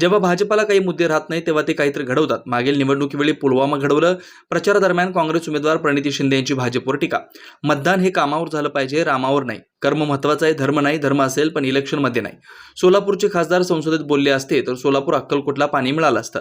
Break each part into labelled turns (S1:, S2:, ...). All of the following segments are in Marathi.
S1: जेव्हा भाजपाला काही मुद्दे राहत नाही तेव्हा ते काहीतरी घडवतात. मागील निवडणुकीवेळी पुलवामा घडवलं. प्रचारादरम्यान काँग्रेस उमेदवार प्रणिती शिंदे यांची भाजपवर टीका. मतदान हे कामावर झालं पाहिजे रामावर नाही. कर्म महत्वाचं आहे धर्म नाही धर्म असेल पण इलेक्शनमध्ये नाही. सोलापूरचे खासदार संसदेत बोलले असते तर सोलापूर अक्कलकोटला पाणी मिळालं असतं.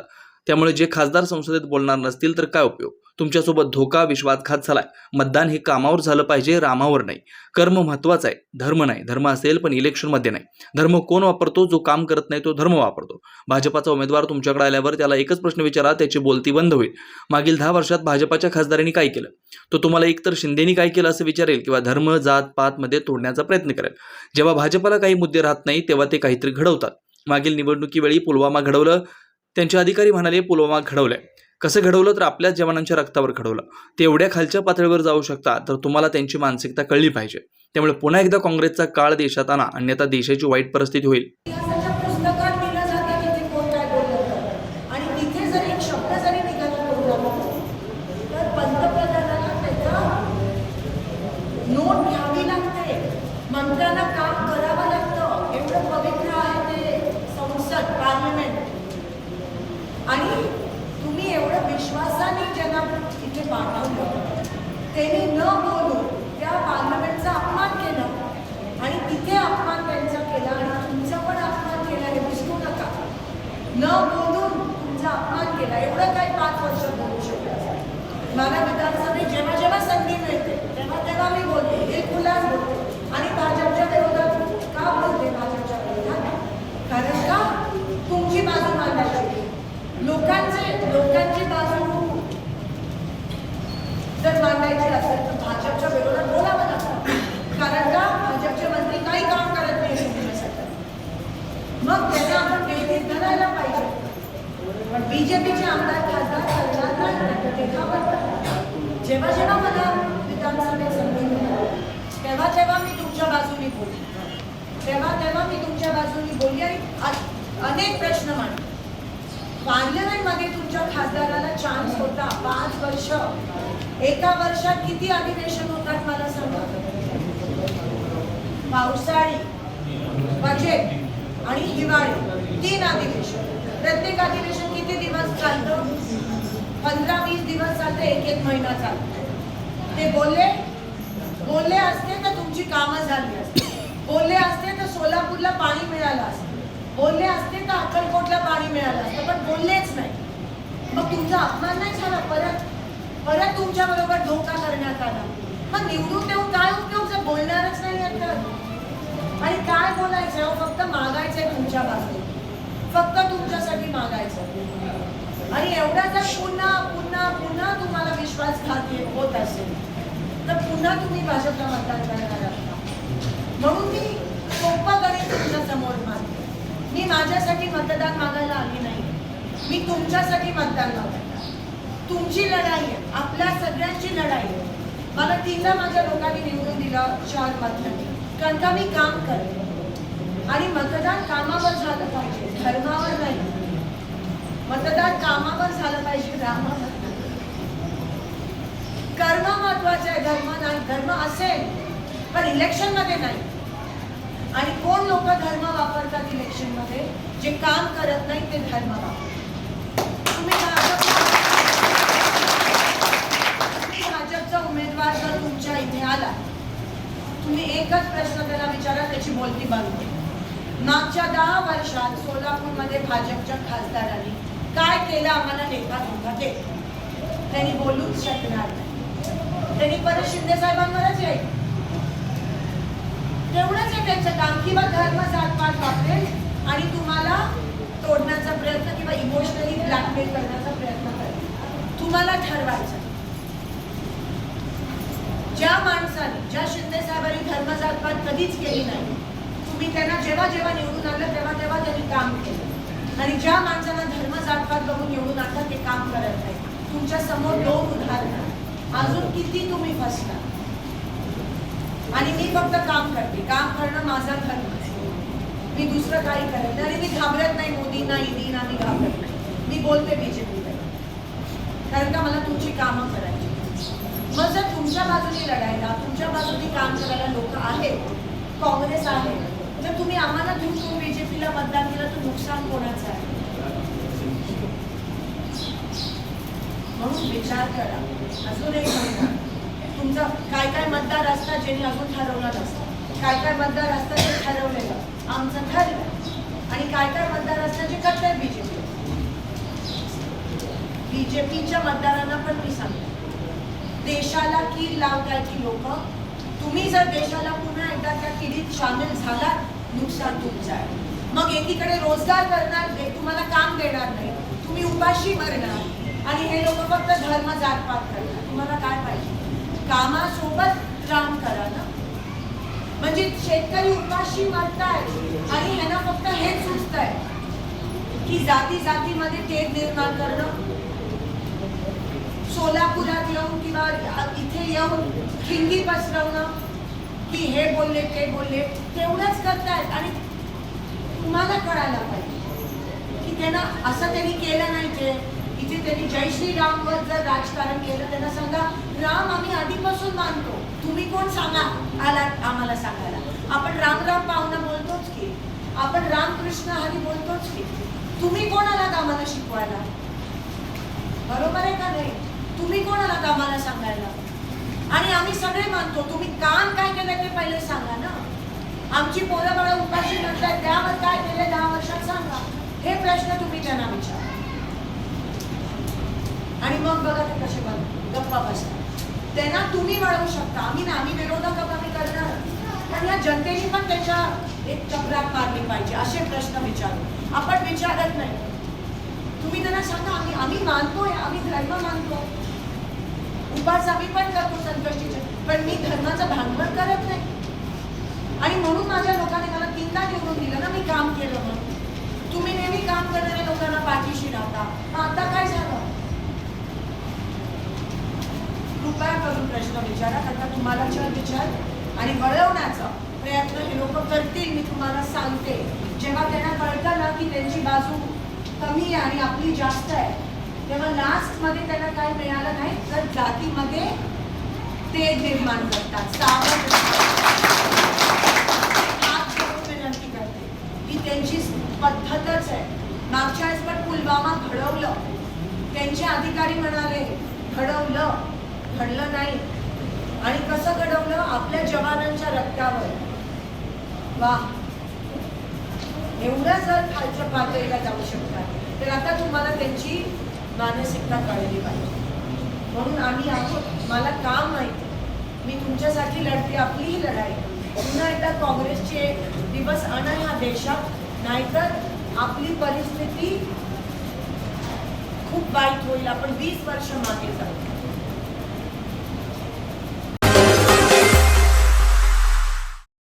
S1: त्यामुळे जे खासदार संसदेत बोलणार नसतील तर काय उपयोग? तुमच्यासोबत धोका विश्वासघात झालाय. मतदान हे कामावर झालं पाहिजे रामावर नाही. कर्म महत्वाचं आहे. धर्म नाही. धर्म असेल पण इलेक्शनमध्ये नाही. धर्म कोण वापरतो? जो काम करत नाही तो धर्म वापरतो. भाजपाचा उमेदवार तुमच्याकडे आल्यावर त्याला एकच प्रश्न विचारा त्याची बोलती बंद होईल. मागील दहा वर्षात भाजपाच्या खासदारांनी काय केलं? तो तुम्हाला एकतर शिंदेनी काय केलं असं विचारेल किंवा धर्म जात पातमध्ये तोडण्याचा प्रयत्न करेल. जेव्हा भाजपाला काही मुद्दे राहत नाही तेव्हा ते काहीतरी घडवतात. मागील निवडणुकीवेळी पुलवामा घडवलं त्यांचे अधिकारी म्हणाले पुलवामा घडवलंय. कसं घडवलं तर आपल्याच जवानांच्या रक्तावर घडवलं. ते एवढ्या खालच्या पातळीवर जाऊ शकतात तर तुम्हाला त्यांची मानसिकता कळली पाहिजे. त्यामुळे पुन्हा एकदा काँग्रेसचा काळ देशात आणा अन्यथा देशाची वाईट परिस्थिती होईल
S2: इतिहासाच्या पुस्तकात दिलं जातं की ते कोण काय बोललं तर आणि तिथे जर एक शब्द जरी निघाला बोलला तर पंतप्रधानाला त्याचा नोट घ्यावी लागते मंत्र्यांना काम करावं लागतं एवढं पवित्र आहे ते संसद पार्लमेंट आणि तुम्ही एवढं विश्वासाने ज्यांना इथे पाठवलं त्यांनी न बोलून त्या पार्लमेंटचा अपमान केला आणि तिथे अपमान त्यांचा केला आणि तुमचा पण अपमान केला हे विसरू नका न बोलून तुमचा अपमान केला एवढं काही पाच वर्ष बोलू शकत मला विधानसभेत जेव्हा जेव्हा संधी मिळते तेव्हा तेव्हा मी बोलते एक खुलास बोलते आणि भाजपच्या विरोधात का बोलते भाजपच्या विरोधात कारण का तुमची बाजू मांडायची लोकांचे लोकांची बाजू जर मांडायची असेल तर भाजपच्या विरोधात बोलावं लागतं कारण का भाजपचे मंत्री काही काम करत नाही तुमच्यासाठी मग त्याने आपण वेगळीत धरायला पाहिजे पण बीजेपीचे आमदार खासदार करणार जेव्हा जेव्हा मला विधानसभेत संधी मिळाली तेव्हा तेव्हा मी तुमच्या बाजूने बोलली. तेव्हा तेव्हा मी तुमच्या बाजूने बोलली आणि अनेक प्रश्न मांडले. पार्लमेंटमध्ये तुमच्या खासदाराला चान्स होता पाच वर्ष. एका वर्षात किती अधिवेशन होतात मला सांगा? पावसाळी बजेट आणि हिवाळी तीन अधिवेशन. प्रत्येक अधिवेशन किती दिवस चालतं? पंधरा वीस दिवस चालते एक एक महिना चालतो ते बोलले बोलले असते तर तुमची कामं झाली असते. बोलले असते तर सोलापूरला पाणी मिळालं असतं. बोलले असते तर अक्कलकोटला पाणी मिळालं असतं पण बोललेच नाही. मग तुमचा अपमान नाही झाला? परत परत तुमच्याबरोबर धोका करण्यात आला. मग निवडून देऊन काय उपयोग? जर बोलणारच नाही तर. आणि काय बोलायचं? फक्त मागायचंय तुमच्या बाजूने. फक्त तुमच्यासाठी मागायचं आणि एवढा जर पुन्हा पुन्हा पुन्हा तुम्हाला विश्वासघात होत असेल तर पुन्हा तुम्ही भाजपला मतदान करणार म्हणून मी सोपं गणित तुमच्यासमोर मानते मी माझ्यासाठी मतदान मागायला आली नाही. मी तुमच्यासाठी मतदान मागणार. तुमची लढाई आहे आपल्या सगळ्यांची लढाई आहे. मला तिला माझ्या लोकांनी निवडून दिलं चार मतदान कारण का मी काम करते आणि मतदान कामावर झालं पाहिजे धर्मावर नाही. मतदान कामावर झालं पाहिजे रामावर. कर्म महत्वाचं आहे धर्म नाही. धर्म असेल पण इलेक्शनमध्ये नाही. आणि कोण लोक धर्म वापरतात इलेक्शनमध्ये जे काम करत नाही ते धर्म वापरतात. तुम्ही भाजपचा उमेदवार जर तुमच्या इथे आला तुम्ही एकच प्रश्न त्याला विचारा त्याची बोलती बांधते मागच्या दहा वर्षात सोलापूरमध्ये भाजपच्या खासदारांनी काय केलं आम्हाला लेखा धोका ते त्यांनी बोलूच शकणार त्यांनी परत शिंदे साहेबांवरच येईल. तेवढंच आहे त्यांचं काम. किंवा धर्म जातपात वापरेल आणि तुम्हाला तोडण्याचा प्रयत्न किंवा इमोशनली ब्लॅकमेल करण्याचा प्रयत्न करेल. तुम्हाला ठरवायचं ज्या माणसाने ज्या शिंदे साहेबांनी धर्म जातपात कधीच केली नाही तुम्ही त्यांना जेव्हा जेव्हा निवडून आलं तेव्हा तेव्हा त्यांनी काम केलं. आणि ज्या माणसाला धर्म जातपात बघून निवडून आता ते काम करत नाही तुमच्यासमोर दोन उदाहरणं अजून किती तुम्ही फसणार? आणि मी फक्त काम करते. काम करणं माझा धर्म मी दुसरं काही करत नाही. आणि मी घाबरत नाही मोदींना ईदींना मी घाबरत नाही. मी बोलते बीजेपीला. कारण का मला तुमची कामं करायची मग जर तुमच्या बाजूने लढायला तुमच्या बाजूने काम करायला लोक आहेत काँग्रेस आहे जर तुम्ही आम्हाला दूर करून बीजेपीला मतदान केलं तर नुकसान कोणाचं आहे? म्हणून विचार करा. अजून एक तुमचा काय काय मतदार असता ज्यांनी अजून ठरवला नसता? काय काय मतदार असता ते ठरवलेलं आमचं ठरलं. आणि काय काय मतदार असता जे करताय बीजेपी बीजेपीच्या मतदारांना पण मी सांगते. देशाला की लावतायची लोक. तुम्ही जर देशाला पुन्हा एकदा त्या किडीत सामील झाला नुकसान तुमचं आहे. मग एकीकडे रोजगार करणार नाही तुम्हाला काम देणार नाही. तुम्ही उपाशी मरणार. आणि हे लोक फक्त धर्म जातपात करणार तुम्हाला काय पाहिजे? कामासोबत राम करा ना. म्हणजे शेतकरी उपाशी मरताय आणि ह्यांना फक्त हेच सुचतंय की जाती जातीमध्ये तेढ निर्माण करणं किंवा इथे येऊन खिंगी पसरवणं की हे बोलले ते बोलले तेवढंच करतायत. आणि तुम्हाला कळायला पाहिजे की त्यांना असं त्यांनी केलं नाही जे इथे त्यांनी जय श्रीरामवर जर राजकारण केलं त्यांना सांगा राम आम्ही आधीपासून मानतो. तुम्ही कोण सांगा? आलात आम्हाला सांगायला. आपण राम राम पाहुणा बोलतोच की. आपण रामकृष्ण हरी बोलतोच की. तुम्ही कोण आलात आम्हाला शिकवायला? बरोबर आहे का नाही? तुम्ही कोण आलात आम्हाला सांगायला? आणि आम्ही सगळे मानतो तुम्ही काम काय केलं ते पहिले सांगा ना. आमची पोरं बाळा उपाशी नसतात त्यावर काय केले दहा वर्षात सांगा. हे प्रश्न तुम्ही त्यांना विचारा. आणि मग बघा ते कसे बघ गप्पा बसतात त्यांना तुम्ही वळवू शकता. आम्ही ना आम्ही विरोधक आम्ही करणार. पण या जनतेने पण त्याच्या एक चक्रात मारली पाहिजे असे प्रश्न विचारू. आपण विचारत नाही. तुम्ही त्यांना सांगा आम्ही आम्ही मानतोय आम्ही धर्म मानतो. उपास आम्ही पण करतो संकष्टीचे पण मी धर्माचं भांडवल करत नाही. आणि म्हणून माझ्या लोकांनी मला तीनदा निवडून दिलं ना मी काम केलं म्हणून. तुम्ही नेहमी काम करणाऱ्या लोकांना पाठीशी राहता मग आता काय झालं? कृपया करून प्रश्न विचारा आता तुम्हाला जर विचार आणि वळवण्याचा प्रयत्न हे लोक करतील मी तुम्हाला सांगते. जेव्हा त्यांना कळतं ना की त्यांची बाजू कमी आहे आणि आपली जास्त आहे तेव्हा लास्टमध्ये त्याला त्यांना काय मिळालं नाही तर जातीमध्ये ते निर्माण करतात. सावध विनंती करते ही त्यांची पद्धतच आहे. मागच्या वेळेस पण पुलवामा घडवलं. त्यांचे अधिकारी म्हणाले घडवलं घडलं नाही. आणि कसं घडवलं? आपल्या जवानांच्या रक्तावर. वा एवढं जर खालच्या पातळीला जाऊ शकतात तर आता तुम्हाला त्यांची मानसिकता कळली पाहिजे. म्हणून आम्ही आहोत. मला काम माहिती? मी तुमच्यासाठी लढते आपलीही लढाई. पुन्हा एकदा काँग्रेसचे दिवस आणा ह्या देशात. नाहीतर आपली परिस्थिती खूप वाईट होईल. आपण वीस वर्ष मागे जाऊ.